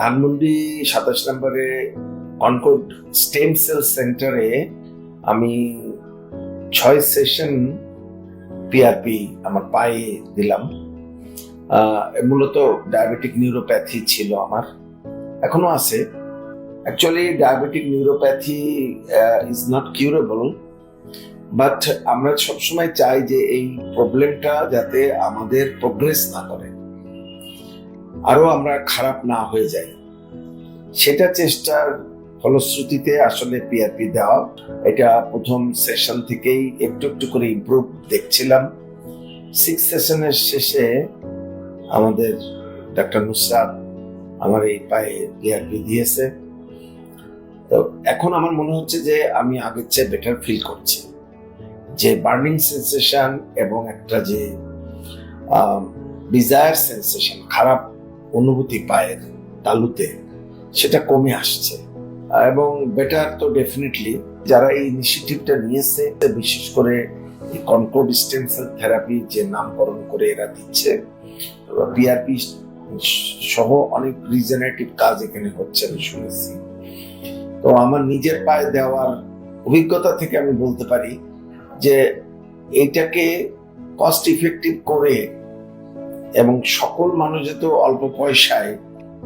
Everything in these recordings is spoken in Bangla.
ধানমন্ডি সাতাশ নম্বরে কনকোড স্টেম সেল সেন্টারে আমি ছয় সেশন পিআরপি আমার পায়ে দিলাম। মূলত ডায়াবেটিক নিউরোপ্যাথি ছিল আমার, এখনও আছে। Actually diabetic neuropathy is not curable but আমরা সবসময় চাই যে এই প্রবলেমটা যাতে আমাদের প্রোগ্রেস না করে। আরও আমরা খারাপ না হয়ে যাই। সেটা চেষ্টার ফলশ্রুতিতে আসলে পিআরপি দেওয়া। এটা প্রথম সেশন থেকেই একটু একটু করে ইম্প্রুভ দেখছিলাম। সিক্স সেশনের শেষে আমাদের ডাক্তার নুসরাত আমার এই পায়ে পিআরপি দিয়েছে। তো এখন আমার মনে হচ্ছে যে আমি আগের চেয়ে বেটার ফিল করছি। যে বার্নিং সেন্সেশন এবং একটা যে ডিজায়ার সেন্সেশন খারাপ অনুভূতি পায়ের তালুতে, সেটা কমে আসছে। এবং বেটার তো ডেফিনেটলি যারা এই ইনিশিয়েটিভটা নিয়েছে, বিশেষ করে কনকোড স্টেম সেল থেরাপি যে নামকরণ করে এরা দিচ্ছে পিআরপি সহ অনেক রিজেনারেটিভ কাজ এখানে হচ্ছে আমি শুনেছি। তো আমার নিজের পায়ে দেওয়ার অভিজ্ঞতা থেকে আমি বলতে পারি যে এইটাকে কস্ট ইফেক্টিভ করে এবং সকল মানুষ যাতে অল্প পয়সায়,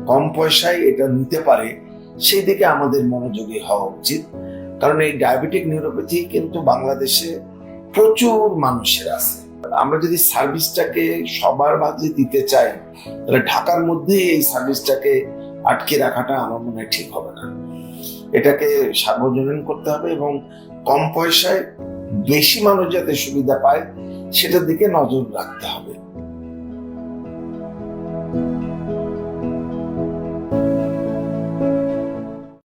কম পয়সায় এটা নিতে পারে, সেই দিকে আমাদের মনোযোগী হওয়া উচিত। কারণ এই ডায়াবেটিক নিউরোপ্যাথি কিন্তু বাংলাদেশে প্রচুর মানুষের আছে। আমরা যদি সার্ভিসটাকে সবার মাঝে দিতে চাই, তাহলে ঢাকার মধ্যে এই সার্ভিসটাকে আটকে রাখাটা আমার মনে হয় ঠিক হবে না। এটাকে সার্বজনীন করতে হবে এবং কম পয়সায় বেশি মানুষ যাতে সুবিধা পায়, সেটার দিকে নজর রাখতে হবে। Thank you.